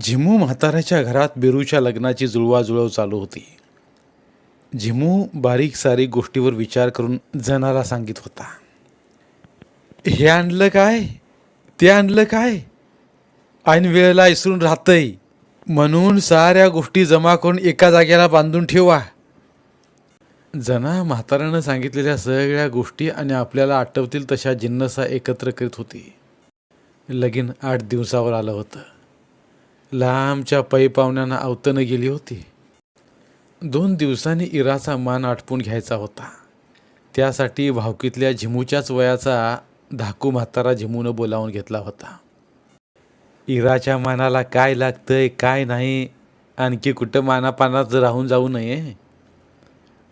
झिमू म्हाताऱ्याच्या घरात बिरूच्या लग्नाची जुळवाजुळव चालू होती. झिमू बारीक सारीक गोष्टीवर विचार करून जनाला सांगित होता हे आणलं काय? ते आणलं काय? ऐन वेळेला इसरून राहतंय. म्हणून साऱ्या गोष्टी जमा करून एका जागेला बांधून ठेवा. जना म्हाताऱ्यानं सांगितलेल्या सगळ्या गोष्टी आणि आपल्याला आठवतील तशा जिन्नसा एकत्र करीत होती. लगीन आठ दिवसावर आलं होतं. लांबच्या पै पाहुण्यांना अवतनं गेली होती. दोन दिवसांनी इराचा मान आटपून घ्यायचा होता. त्यासाठी भावकीतल्या झिमूच्याच वयाचा धाकू म्हातारा झिमूनं बोलावून घेतला होता. इराच्या मानाला काय लागतंय काय नाही आणखी कुठं मानापानात राहून जाऊ नये?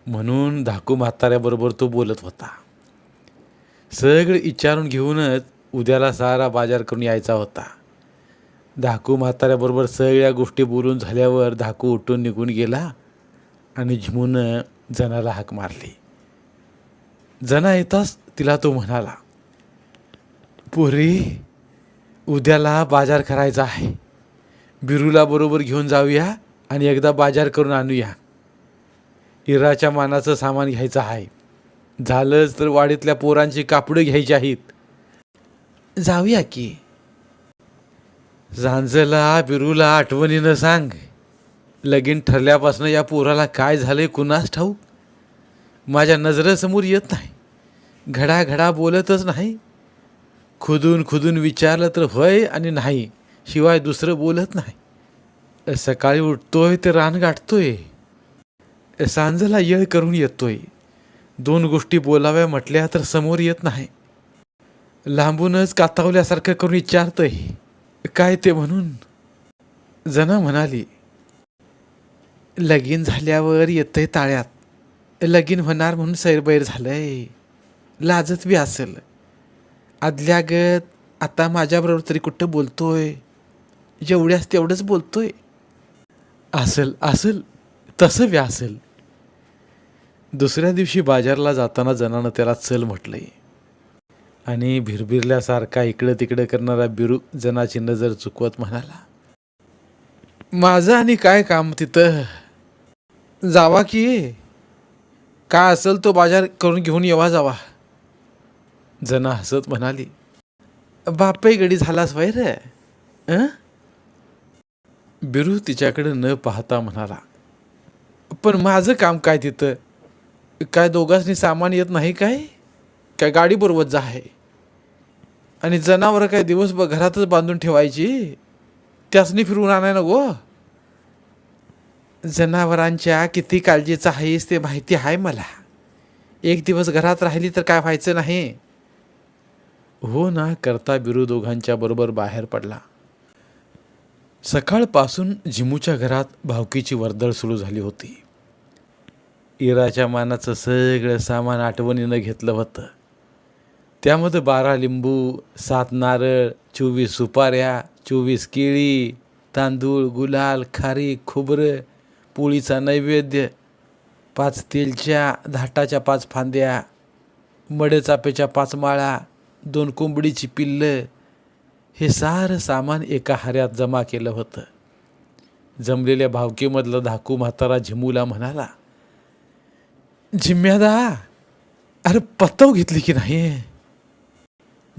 म्हणून धाकू म्हाताऱ्याबरोबर तो बोलत होता. सगळं विचारून घेऊनच उद्याला सारा बाजार करून यायचा होता. धाकू म्हाताऱ्याबरोबर सगळ्या गोष्टी बोलून झाल्यावर धाकू उठून निघून गेला आणि झिमूनं जनाला हाक मारली. जना येताच तिला तो म्हणाला पोरी उद्याला बाजार करायचा आहे. बिरूला बरोबर घेऊन जाऊया आणि एकदा बाजार करून आणूया. इराच्या मानाचं सामान घ्यायचं आहे. झालंच तर वाडीतल्या पोरांची कापडं घ्यायची आहेत. जाऊया की. झांजला बिरूला आठवणीनं सांग. लगीन ठरल्यापासून या पोराला काय झालंय कुणास ठाऊक? माझ्या नजरेसमोर येत नाही. घडाघडा बोलतच नाही. खुदून खुदून विचारलं तर होय आणि नाही शिवाय दुसरं बोलत नाही. सकाळी उठतोय ते रान गाठतोय. सांजला येळ करून येतोय. दोन गोष्टी बोलाव्या म्हटल्या तर समोर येत नाही. लांबूनच कातावल्यासारखं करून विचारतोय. काय ते म्हणून? जना म्हणाली लगीन झाल्यावर येतंय ताळ्यात. लगीन होणार म्हणून सैरबैर झालंय. लाजत बी असेल. आदल्यागत आता माझ्याबरोबर तरी कुठं बोलतोय? जेवढ्यास तेवढंच बोलतोय. असेल असेल तसं बी असेल. दुसऱ्या दिवशी बाजारला जाताना जनानं त्याला चल म्हटलंय. आणि भिरभिरल्यासारखा इकडं तिकडं करणारा बिरू जनाची नजर चुकवत म्हणाला. माझं आणि काय काम तिथं? जावा की. काय असेल तो बाजार करून घेऊन येवा जावा. जना हसत म्हणाली बापे गडी झालास वैर. अं? बिरू तिच्याकडे न पाहता म्हणाला पण माझं काम काय तिथं? काय दोघांनी सामान येत नाही काय? काय गाडी बरोबर जा आहे. आणि जनावरं काय दिवसभर घरातच बांधून ठेवायची? त्यासनी फिरवून आणाय नको? जनावरांच्या किती काळजीचं आहेस ते माहिती आहे मला. एक दिवस घरात राहिली तर काय व्हायचं नाही? हो ना करता बिरू दोघांच्या बरोबर बाहेर पडला. सकाळपासून जिमूच्या घरात भावकीची वर्दळ सुरू झाली होती. इराच्या मानाचं सगळं सामान आठवणीनं घेतलं होतं. त्यामध्ये बारा लिंबू सात नारळ चोवीस सुपाऱ्या चोवीस केळी तांदूळ गुलाल खारी खोबरं पोळीचा नैवेद्य पाच तेलच्या धाटाच्या पाच फांद्या मडेचापेच्या पाच माळा दोन कोंबडीची पिल्लं हे सारं सामान एका हाऱ्यात जमा केलं होतं. जमलेल्या भावकेमधलं धाकू म्हातारा झिमूला म्हणाला झिम्म्यादा अरे पत्तव घेतली की नाही?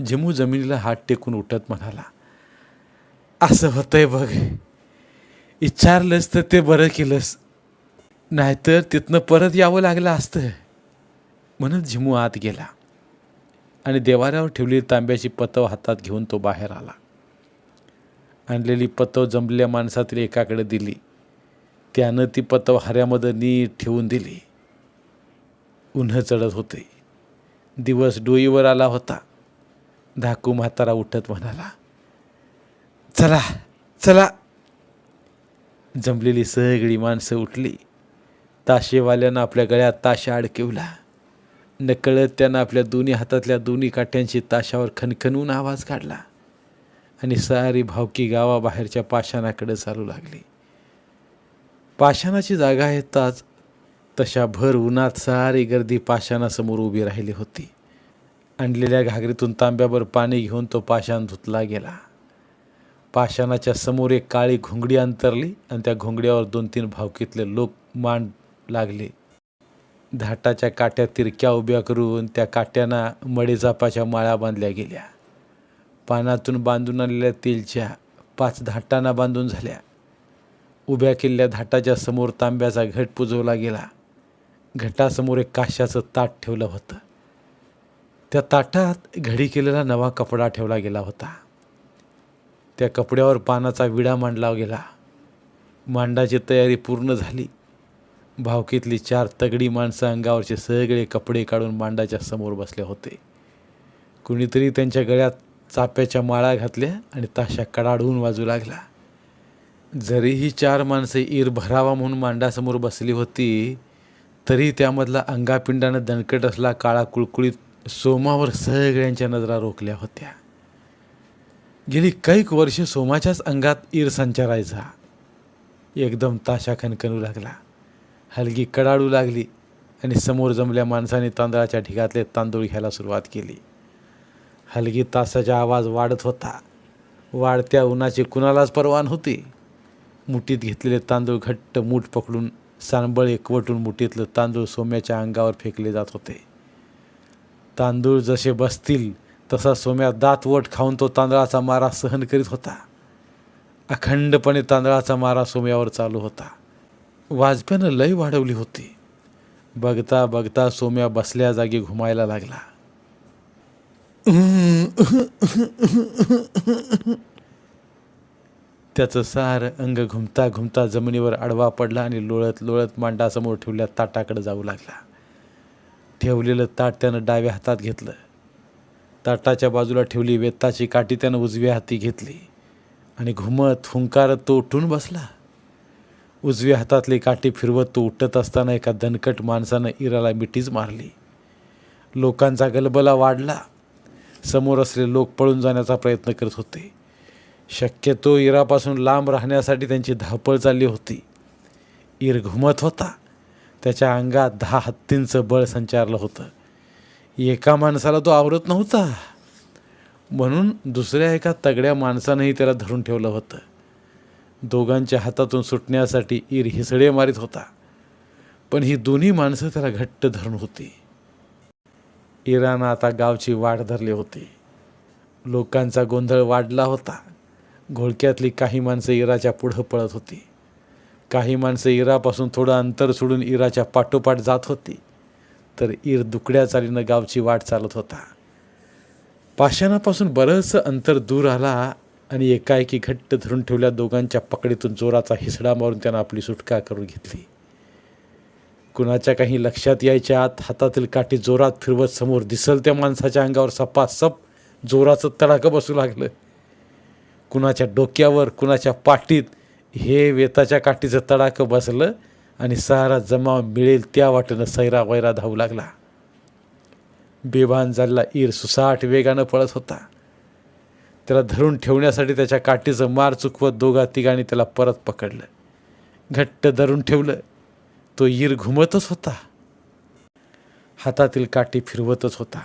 झिमू जमिनीला हात टेकून उठत म्हणाला असं होतंय बघ. विचारलंस तर ते बरं केलंस. नाहीतर तिथनं परत यावं लागलं असतं. म्हणत झिमू आत गेला आणि देवाऱ्यावर ठेवलेली तांब्याची पतव हातात घेऊन तो बाहेर आला. आणलेली पतव जमलेल्या माणसातील एकाकडे दिली. त्यानं ती पतव हऱ्यामध्ये नीट ठेवून दिली. उन्हं चढत होते. दिवस डोईवर आला होता. धाकू म्हातारा उठत म्हणाला चला चला. जमलेली सगळी माणसं उठली. ताशेवाल्यानं आपल्या गळ्यात ताशा अडकवला. नकळत त्यानं आपल्या दोन्ही हातातल्या दोन्ही काठ्यांशी ताशावर खणखणून आवाज काढला आणि सारी भावकी गावाबाहेरच्या पाषाणाकडे चालू लागली. पाषाणाची जागा येताच तशा भर उन्हात सारी गर्दी पाषाणासमोर उभी राहिली होती. आणलेल्या घागरीतून तांब्याभर पाणी घेऊन तो पाषाण धुतला गेला. पाषाणाच्या समोर एक काळी घोंगडी अंतरली आणि त्या घोंगड्यावर दोन तीन भावकीतले लोक मांड लागले. धाटाच्या काट्या तिरक्या उभ्या करून त्या काट्यांना मडेजापाच्या माळा बांधल्या गेल्या. पानातून बांधून आलेल्या तेलच्या पाच धाटांना बांधून झाल्या. उभ्या केलेल्या धाटाच्या समोर तांब्याचा घट पुजवला गेला. घटासमोर एक काशाचं ताट ठेवलं होतं. त्या ताटात घडी केलेला नवा कपडा ठेवला गेला होता. त्या कपड्यावर पानाचा विडा मांडला गेला. मांडाची तयारी पूर्ण झाली. भावकीतली चार तगडी माणसं अंगावरचे सगळे कपडे काढून मांडाच्या समोर बसले होते. कुणीतरी त्यांच्या गळ्यात चाप्याच्या माळा घातल्या आणि ताशा कडाडून वाजू लागला. जरी ही चार माणसं ईर भरावा म्हणून मांडासमोर बसली होती तरी त्यामधला अंगापिंडानं दणकट असला काळा कुळकुळीत सोमावर सगळ्यांच्या नजरा रोखल्या होत्या. गेली कैक वर्ष सोमाच्याच अंगात ईर संचारायचा. एकदम ताशा खनखनू लागला. हलगी कडाडू लागली आणि समोर जमल्या माणसाने तांदळाच्या ढिगातले तांदूळ घ्यायला सुरुवात केली. हलगी तासाचा आवाज वाढत होता. वाढत्या उन्हाची कुणालाच परवान होती मुठीत घेतलेले तांदूळ घट्ट मूठ पकडून सांबळ एकवटून मुठीतलं तांदूळ सोम्याच्या अंगावर फेकले जात होते. तांदूळ जसे बसतील तसा सोम्या दातवट खाऊन तो तांदळाचा मारा सहन करीत होता. अखंडपणे तांदळाचा मारा सोम्यावर चालू होता. वाजप्यानं लय वाढवली होती. बघता बघता सोम्या बसल्या जागी घुमायला लागला. त्याचं सार अंग घुमता घुमता जमिनीवर आडवा पडला आणि लोळत लोळत मांडासमोर ठेवल्या ताटाकडे जाऊ लागला. ठेवलेलं ताट त्यानं डाव्या हातात घेतलं. ताटाच्या बाजूला ठेवली वेताची काठी त्यानं उजव्या हाती घेतली आणि घुमत हुंकारत तो उठून बसला. उजव्या हातातली काठी फिरवत तो उठत असताना एका दणकट माणसानं इराला मिठीच मारली. लोकांचा गलबला वाढला. समोर असले लोक पळून जाण्याचा प्रयत्न करत होते. शक्यतो इरापासून लांब राहण्यासाठी त्यांची धावपळ चालली होती. इर घुमत होता. त्याच्या अंगात दहा हत्तींचं बळ संचारलं होतं. एका माणसाला तो आवरत नव्हता. म्हणून दुसऱ्या एका तगड्या माणसानंही त्याला धरून ठेवलं होतं. दोघांच्या हातातून सुटण्यासाठी इर हिसडे मारित होता. पण ही दोन्ही माणसं त्याला घट्ट धरून होती. इरानं आता गावची वाट धरली होती. लोकांचा गोंधळ वाढला होता. घोळक्यातली काही माणसं इराच्या पुढं पळत होती. काही माणसं इरापासून थोडं अंतर सोडून इराच्या पाठोपाठ जात होती. तर इर दुकड्या चालीनं गावची वाट चालत होता. पाषाणापासून बरंचसं अंतर दूर आला आणि एकाएकी घट्ट धरून ठेवल्या दोघांच्या पकडीतून जोराचा हिसडा मारून त्यानं आपली सुटका करून घेतली. कुणाच्या काही लक्षात यायच्या आत हातातील काठी जोरात फिरवत समोर दिसल त्या माणसाच्या अंगावर सपासप जोराचं तडाखं बसू लागलं. कुणाच्या डोक्यावर कुणाच्या पाठीत हे वेताच्या काठीचं तडाकं बसलं आणि सारा जमाव मिळेल त्या वाटेनं सैरा वैरा धावू लागला. बेभान झालेला ईर सुसाट वेगानं पळत होता. त्याला धरून ठेवण्यासाठी त्याच्या काठीचं मार चुकवत दोघा तिघांनी त्याला परत पकडलं. घट्ट धरून ठेवलं. तो ईर घुमतच होता. हातातील काठी फिरवतच होता.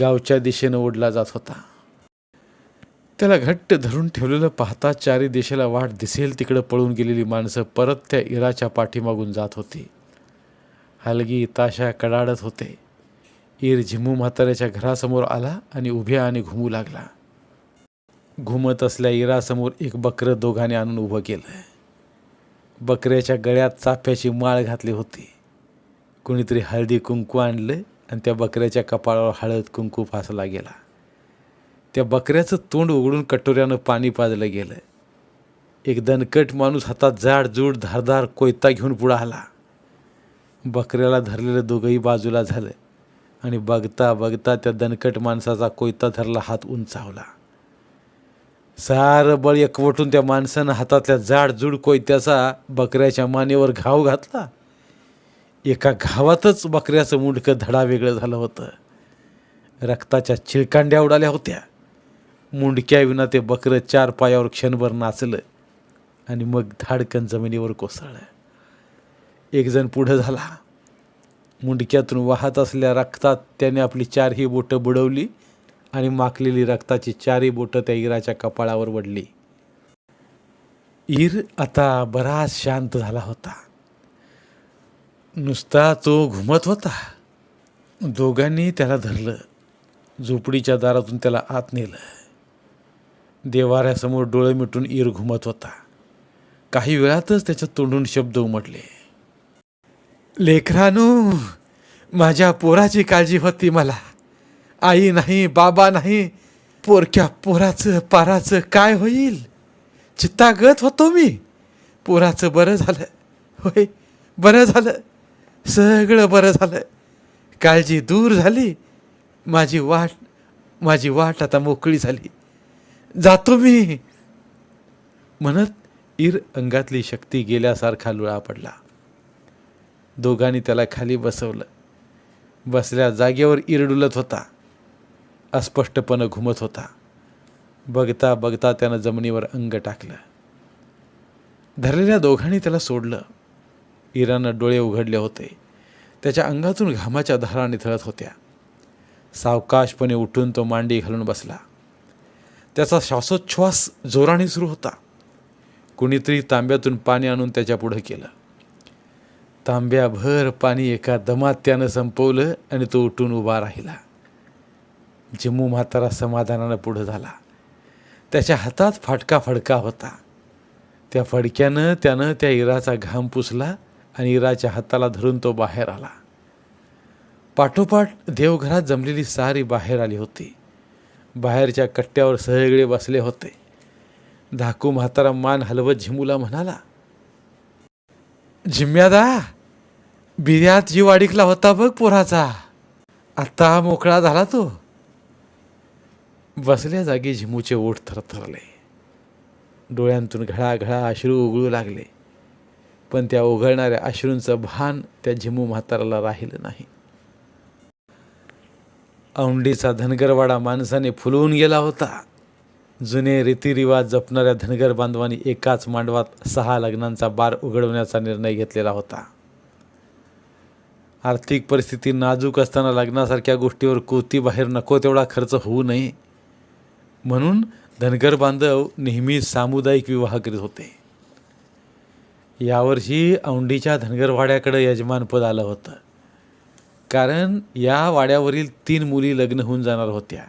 गावच्या दिशेनं ओढला जात होता. त्याला घट्ट धरून ठेवलेलं पाहता चारी दिशेला वाट दिसेल तिकडं पळून गेलेली माणसं परत त्या इराच्या पाठीमागून जात होती. हलगी ताशा कडाडत होते. ईर झिमू म्हाताऱ्याच्या घरासमोर आला आणि उभ्या आणि घुमू लागला. घुमत असल्या इरासमोर एक बकरं दोघांनी आणून उभं केलं. बकऱ्याच्या गळ्यात चाफ्याची माळ घातली होती. कुणीतरी हळदी कुंकू आणलं आणि त्या बकऱ्याच्या कपाळावर हळद कुंकू फासला गेला. त्या बकऱ्याचं तोंड उघडून कटोऱ्यानं पाणी पाजलं गेलं. एक दणकट माणूस हातात जाड जूड धारदार कोयता घेऊन पुढं आला. बकऱ्याला धरलेलं दोघंही बाजूला झालं आणि बघता बघता त्या दणकट माणसाचा कोयता धरला हात उंचावला. सारं बळ एकवटून त्या माणसानं हातातल्या जाड जुड कोयत्याचा बकऱ्याच्या मानेवर घाव घातला. एका घावातच बकऱ्याचं मुंडकं धडा वेगळं झालं होतं. रक्ताच्या चिळकांड्या उडाल्या होत्या. मुंडक्याविना ते बकरं चार पायावर क्षणभर नाचलं आणि मग धाडकन जमिनीवर कोसळलं. एकजण पुढं झाला. मुंडक्यातून वाहत असल्या रक्तात त्याने आपली चारही बोटं बुडवली आणि माकलेली रक्ताची चारही बोटं त्या इराच्या कपाळावर वडली. ईर आता बराच शांत झाला होता. नुसता तो घुमत होता. दोघांनी त्याला धरलं. झोपडीच्या दारातून त्याला आत नेलं. देवाऱ्यासमोर डोळे मिटून ईर घुमत होता. काही वेळातच त्याच्या तोंडून शब्द उमटले. लेकरानू माझ्या पोराची काळजी होती मला. आई नाही बाबा नाही. पोरक्या पोराचं पाराचं काय होईल? चित्तागत होतो मी. पोराचं बरं झालं. होय बरं झालं. सगळं बरं झालं. काळजी दूर झाली. माझी वाट माझी वाट आता मोकळी झाली. जातो मी. म्हणत इर अंगातली शक्ती गेल्यासारखा लुळा पडला. दोघांनी त्याला खाली बसवलं. बसल्या जागेवर इरडुलत होता. अस्पष्टपणे घुमत होता. बघता बघता त्यानं जमिनीवर अंग टाकलं. धरलेल्या दोघांनी त्याला सोडलं. इरानं डोळे उघडले होते. त्याच्या अंगातून घामाच्या धारा निथळत होत्या. सावकाशपणे उठून तो मांडी घालून बसला. त्याचा श्वासोच्छ्वास जोराने सुरू होता. कुणीतरी तांब्यातून पाणी आणून त्याच्या पुढं केलं. तांब्याभर पाणी एका दमात त्यानं संपवलं आणि तो उठून उभा राहिला. जिमू म्हातारा समाधानानं पुढं झाला. त्याच्या हातात फाटका फडका होता. त्या फडक्यानं त्यानं त्या इराचा घाम पुसला आणि इराच्या हाताला धरून तो बाहेर आला. पाठोपाठ देवघरात जमलेली सारी बाहेर आली होती. बाहेरच्या कट्ट्यावर सगळे बसले होते. धाकू म्हातारा मान हलवत झिमूला म्हणाला झिम्यादा बिर्यात जीव अडिकला होता बघ पोराचा. आत्ता मोकळा झाला तो. बसल्या जागी झिमूचे ओठ थरथरले. डोळ्यांतून घळाघळा अश्रू उघळू लागले. पण त्या उघळणाऱ्या अश्रूंचं भान त्या झिमू म्हाताराला राहिलं नाही. औंडीचा धनगरवाडा माणसाने फुलवून गेला होता. जुने रीतिरिवाज जपणाऱ्या धनगर बांधवांनी एकाच मांडवात सहा लग्नांचा बार उघडवण्याचा निर्णय घेतलेला होता. आर्थिक परिस्थिती नाजूक असताना लग्नासारख्या गोष्टीवर कोती बाहेर नको तेवढा खर्च होऊ नये. म्हणून धनगर बांधव नेहमी सामुदायिक विवाह करीत होते. यावर्षी औंडीच्या धनगरवाड्याकडे यजमानपद आलं होतं. कारण या वाड्यावरील तीन मुली लग्न होऊन जाणार होत्या.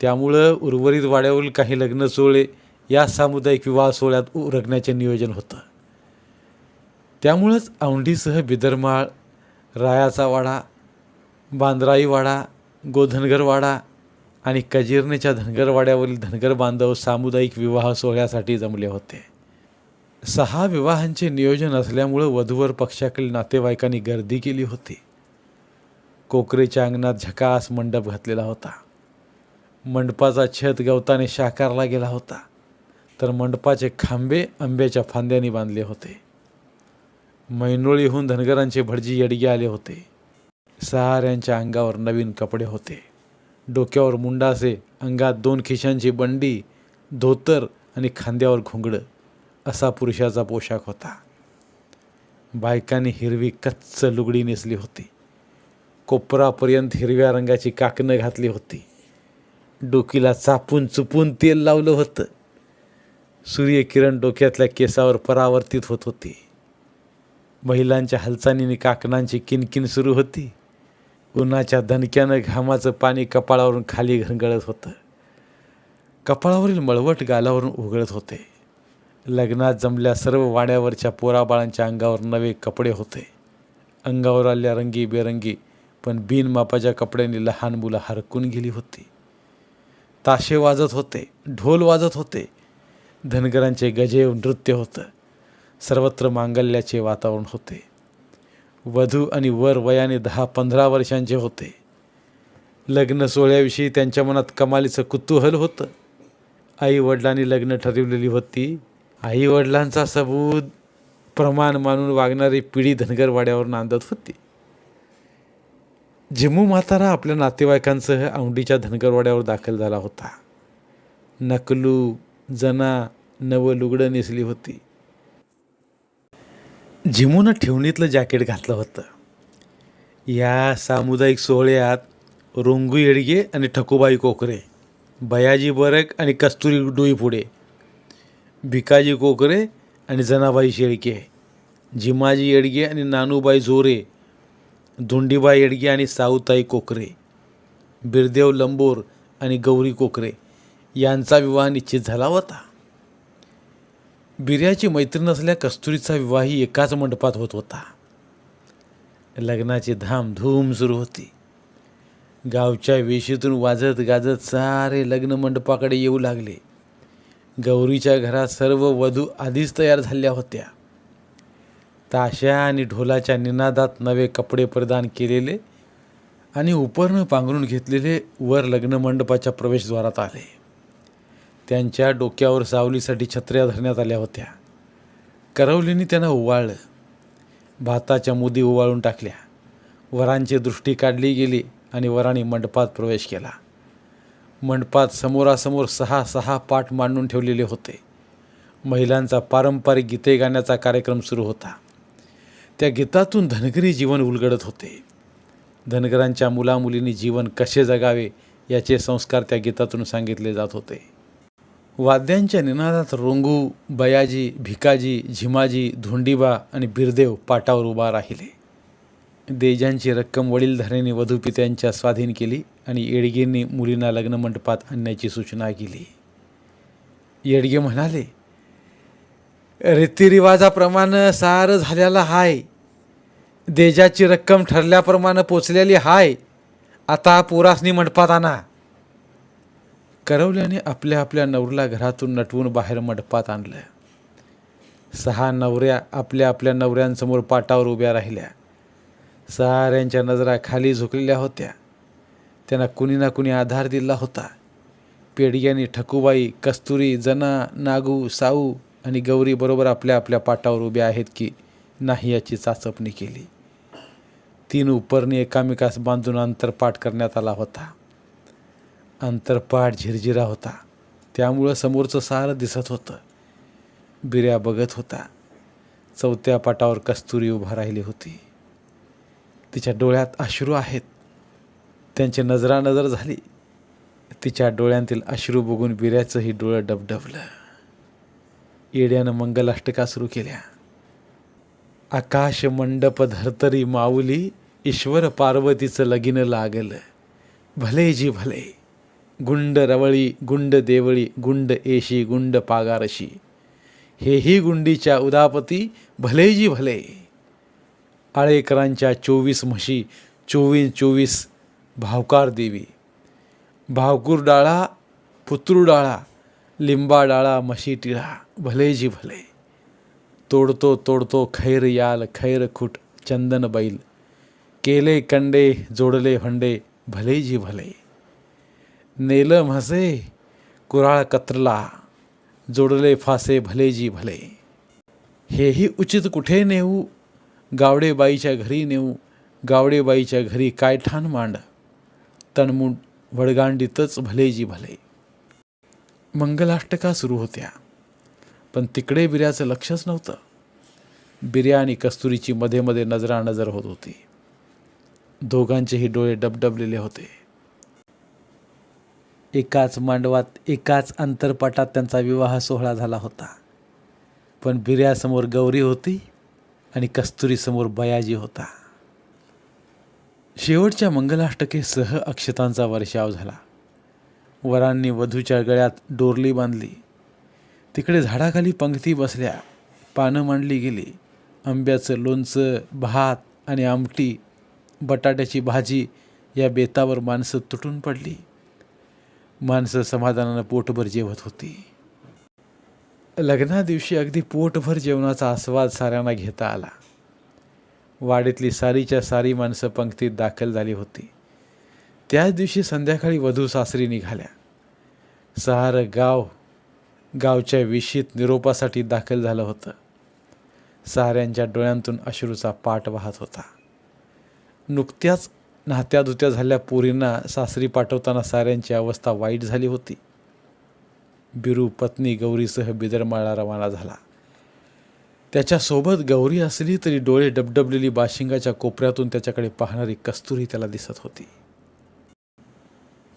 त्यामुळं उर्वरित वाड्यावरील काही लग्न सोहळे या सामुदायिक विवाह सोहळ्यात उरकण्याचे नियोजन होतं. त्यामुळंच औंढीसह बिदरमाळ रायाचा वाडा बांद्राई वाडा गोधनगर वाडा आणि कजिरनेच्या धनगरवाड्यावरील धनगर बांधव सामुदायिक विवाह सोहळ्यासाठी जमले होते. सहा विवाहांचे नियोजन असल्यामुळं वधूवर पक्षाकडील नातेवाईकांनी गर्दी केली होती. कोकरेच्या अंगणात झकास मंडप घातलेला होता. मंडपाचा छत गवताने शाकारला गेला होता. तर मंडपाचे खांबे आंब्याच्या फांद्यांनी बांधले होते. मैनोळीहून धनगरांचे भटजी येडगे आले होते. साऱ्यांच्या अंगावर नवीन कपडे होते. डोक्यावर मुंडासे अंगात दोन खिशांची बंडी धोतर आणि खांद्यावर घोंगडं असा पुरुषाचा पोशाख होता. बायकांनी हिरवी कच्च लुगडी नेसली होती. कोपरापर्यंत हिरव्या रंगाची काकणं घातली होती. डोकीला चापून चुपून तेल लावलं होतं. सूर्यकिरण डोक्यातल्या केसावर परावर्तित होत होती. महिलांच्या हालचालीने काकणांची किनकिन सुरू होती. उन्हाच्या दणक्यानं घामाचं पाणी कपाळावरून खाली घरगळत होतं. कपाळावरील मळवट गालावरून उघळत होते. लग्नात जमल्या सर्व वाड्यावरच्या पोराबाळांच्या अंगावर नवे कपडे होते. अंगावर आल्या रंगी बेरंगी पण बिनमापाच्या कपड्यांनी लहान मुलं हरकून गेली होती. ताशे वाजत होते ढोल वाजत होते. धनगरांचे गजेव नृत्य होतं. सर्वत्र मांगल्याचे वातावरण होते. वधू आणि वर वयाने दहा पंधरा वर्षांचे होते. लग्न सोहळ्याविषयी त्यांच्या मनात कमालीचं कुतूहल होतं. आई वडिलांनी लग्न ठरवलेली होती. आई वडिलांचा सबूत प्रमाण मानून वागणारी पिढी धनगरवाड्यावर नांदत होती. जिमू म्हातारा आपल्या नातेवाईकांसह औंडीच्या धनगरवाड्यावर दाखल झाला होता. नकलू जना नवं लुगडं नेसली होती. जिमूनं ठेवणीतलं जॅकेट घातलं होतं. या सामुदायिक सोहळ्यात रोंगू येडगे आणि ठकूबाई कोकरे बयाजी बरक आणि कस्तुरी डोई पुढे भिकाजी कोकरे आणि जनाबाई शेळके जिमाजी येडगे आणि नानूबाई जोरे धुंडीबाई येडगे आणि साऊताई कोकरे बिरदेव लंबोर आणि गौरी कोकरे यांचा विवाह निश्चित झाला होता. बिर्याची मैत्रीण असल्या कस्तुरीचा विवाहही एकाच मंडपात होत होता. लग्नाची धामधूम सुरू होती. गावच्या वेशीतून वाजत गाजत सारे लग्न मंडपाकडे येऊ लागले. गौरीच्या घरात सर्व वधू आधीच तयार झाल्या होत्या. ताशा आणि ढोलाच्या निनादात नवे कपडे प्रदान केलेले आणि उपरणं पांघरून घेतलेले वर लग्न मंडपाच्या प्रवेशद्वारात आले. त्यांच्या डोक्यावर सावलीसाठी छत्र्या धरण्यात आल्या होत्या. करवलीने त्यांना ओवाळलं भाताच्या मुदी ओवाळून टाकल्या. वरांची दृष्टी काढली गेली आणि वरांनी मंडपात प्रवेश केला. मंडपात समोरासमोर सहा सहा पाठ मांडून ठेवलेले होते. महिलांचा पारंपरिक गीते गाण्याचा कार्यक्रम सुरू होता. त्या गीतातून धनगरी जीवन उलगडत होते. धनगरांच्या मुलामुलींनी जीवन कसे जगावे याचे संस्कार त्या गीतातून सांगितले जात होते. वाद्यांच्या निनादात रोंगू बयाजी भिकाजी झिमाजी धोंडीबा आणि बिरदेव पाटावर उभा राहिले. देजांची रक्कम वडीलधाऱ्यांनी वधूपित्यांच्या स्वाधीन केली आणि येडगेंनी मुलींना लग्न मंडपात आणण्याची सूचना केली. येडगे म्हणाले रीतिरिवाजाप्रमाणे सार झालेला हाय. देजाची रक्कम ठरल्याप्रमाणे पोचलेली हाय. आता पोरासनी मंडपात आणा. करवल्याने आपल्या आपल्या नवऱ्याला घरातून नटवून बाहेर मंडपात आणलं. सहा नवऱ्या आपल्या आपल्या नवऱ्यांसमोर पाटावर उभ्या राहिल्या. साऱ्यांच्या नजरा खाली झुकलेल्या होत्या. त्यांना कुणी ना कुणी आधार दिला होता. पेडग्यानी ठकूबाई कस्तुरी जना नागू साऊ आणि गौरी बरोबर आपल्या आपल्या पाटावर उभ्या आहेत की नाही याची चाचपणी केली. तीन उपरणी एकामेकास बांधून अंतरपाठ करण्यात आला होता. अंतरपाठ झिरझिरा होता. त्यामुळं समोरचं सारं दिसत होतं. बिऱ्या बघत होता. चौथ्या पाटावर कस्तुरी उभा राहिली होती. तिच्या डोळ्यात अश्रू आहेत. त्यांची नजरानजर झाली. तिच्या डोळ्यांतील अश्रू बघून बिऱ्याचंही डोळं डबडबलं. येड्यानं मंगलाष्टका सुरू केल्या. आकाश मंडप धरतरी माऊली ईश्वर पार्वतीचं लगीन लागलं. भले जी भले गुंड रवळी गुंड देवळी गुंड एशी गुंड पागारशी. हेही गुंडीच्या उदापती भलेजी भले. आळेकरांच्या चोवीस म्हशी चोवीस चोवीस भावकार देवी. भावकूर डाळा पुत्रू डाळा लिंबा डाळा म्हशी टिळा भलेजी भले. तोडतो तोडतो खैर याल खैर खुट चंदन बैल. केले कंडे जोडले हंडे भलेजी भले. नेलं म्हसे कुराळ कत्रला. जोडले फासे भलेजी भले. हेही उचित कुठे नेऊ? गावडेबाईच्या घरी नेऊ. गावडेबाईच्या घरी काय ठाण मांड? तणमुंड वडगांडीतच भलेजी भले. मंगलाष्टका सुरू होत्या. पण तिकडे बिर्याचं लक्षच नव्हतं. बिर्या आणि कस्तुरीची मध्ये मध्ये नजरानजर होत होती. दोघांचेही डोळे डबडबलेले होते. एकाच मांडवात एकाच अंतरपाटात त्यांचा विवाह सोहळा झाला होता. पण बिर्यासमोर गौरी होती आणि कस्तुरीसमोर बयाजी होता. शेवटच्या मंगलाष्टकेसह अक्षतांचा वर्षाव झाला. वरांनी वधूच्या गळ्यात डोरली बांधली. तिकडे झाडाखाली पंक्ती बसल्या. पानं मांडली गेली. आंब्याचं लोणचं भात आणि आमटी बटाट्याची भाजी या बेतावर माणसं तुटून पडली. माणसं समाधानानं पोटभर जेवत होती. लग्ना दिवशी अगदी पोटभर जेवणाचा आस्वाद साऱ्यांना घेता आला. वाडीतली सारीच्या सारी माणसं पंक्तीत दाखल झाली होती. त्याच दिवशी संध्याकाळी वधू सासरी निघाल्या. सारं गाव गावच्या विशीत निरोपासाठी दाखल झालं होतं. साऱ्यांच्या डोळ्यांतून अश्रूचा पाठ वाहत होता. नुकत्याच नाहत्या धुत्या झाल्या पोरींना सासरी पाठवताना साऱ्यांची अवस्था वाईट झाली होती. बिरू पत्नी गौरीसह बिदरमाळा रवाना झाला. त्याच्यासोबत गौरी असली तरी डोळे डबडबलेली बाशिंगाच्या कोपऱ्यातून त्याच्याकडे पाहणारी कस्तुरी त्याला दिसत होती.